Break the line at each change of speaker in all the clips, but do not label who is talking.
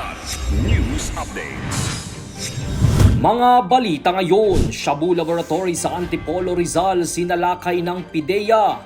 Kidlat News Updates.
Mga balita ngayon, Shabu Laboratory sa Antipolo Rizal sinalakay ng PIDEA.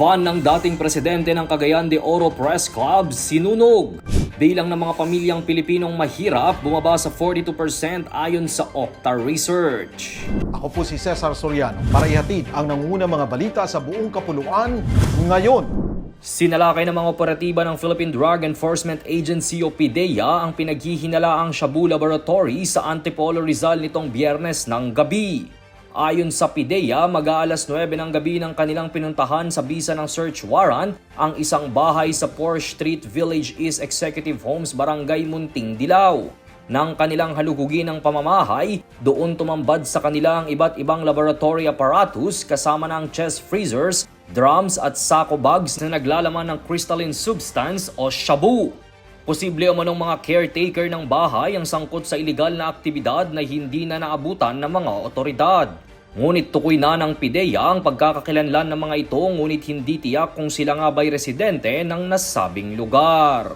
Van ng dating presidente ng Cagayan de Oro Press Club sinunog. Bilang ng mga pamilyang Pilipinong mahirap bumaba sa 42% ayon sa Okta Research.
Ako po si Cesar Soriano para ihatid ang nanguna mga balita sa buong kapuluan ngayon.
Sinalakay ng mga operatiba ng Philippine Drug Enforcement Agency o PIDEA ang pinaghihinalaang Shabu Laboratory sa Antipolo Rizal nitong biyernes ng gabi. Ayon sa PIDEA, mag-aalas 9 ng gabi ng kanilang pinuntahan sa bisa ng search warrant ang isang bahay sa Porsche Street Village East Executive Homes, Barangay Munting, Dilaw. Nang kanilang halugugin ng pamamahay, doon tumambad sa kanila ang iba't ibang laboratory apparatus kasama ng chest freezers, drums at sako bags na naglalaman ng crystalline substance o shabu. Posible umanong mga caretaker ng bahay ang sangkot sa iligal na aktibidad na hindi na naabutan ng mga otoridad. Ngunit tukoy na ng PIDEA ang pagkakakilanlan ng mga ito ngunit hindi tiyak kung sila nga ba'y residente ng nasabing lugar.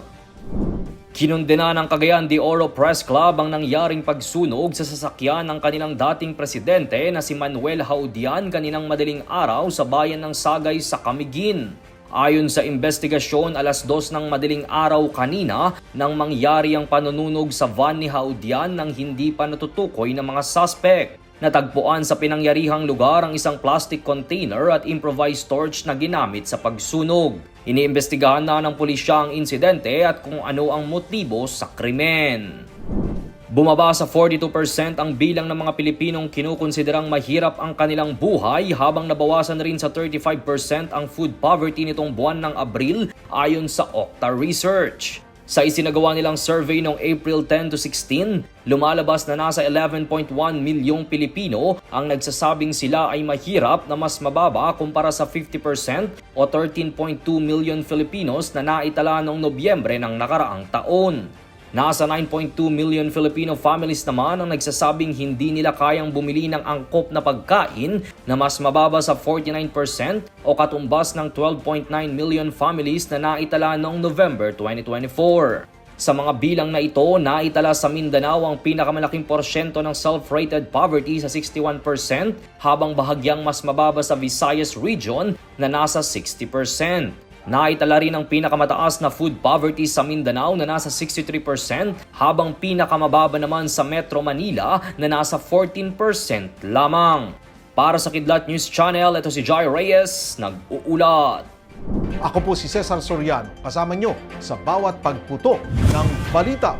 Kinundena ng Cagayan de Oro Press Club ang nangyaring pagsunog sa sasakyan ng kanilang dating presidente na si Manuel Haudian kaninang madaling araw sa bayan ng Sagay sa Camiguin. Ayon sa investigasyon, alas dos ng madaling araw kanina nang mangyari ang panununog sa van ni Haudian nang hindi pa natutukoy ng mga suspect. Natagpuan sa pinangyarihang lugar ang isang plastic container at improvised torch na ginamit sa pagsunog. Iniimbestigahan na ng pulisya ang insidente at kung ano ang motibo sa krimen. Bumaba sa 42% ang bilang ng mga Pilipinong kinukonsiderang mahirap ang kanilang buhay habang nabawasan rin sa 35% ang food poverty nitong buwan ng Abril ayon sa Okta Research. Sa isinagawa nilang survey noong April 10 to 16, lumalabas na nasa 11.1 milyong Pilipino ang nagsasabing sila ay mahirap na mas mababa kumpara sa 50% o 13.2 million Filipinos na naitala noong Nobyembre ng nakaraang taon. Nasa 9.2 million Filipino families naman ang nagsasabing hindi nila kayang bumili ng angkop na pagkain na mas mababa sa 49% o katumbas ng 12.9 million families na naitala noong November 2024. Sa mga bilang na ito, naitala sa Mindanao ang pinakamalaking porsyento ng self-rated poverty sa 61% habang bahagyang mas mababa sa Visayas region na nasa 60%. Naitala rin ang pinakamataas na food poverty sa Mindanao na nasa 63% habang pinakamababa naman sa Metro Manila na nasa 14% lamang. Para sa Kidlat News Channel, ito si Jai Reyes, nag-uulat.
Ako po si Cesar Soriano, kasama nyo sa bawat pagputo ng balita.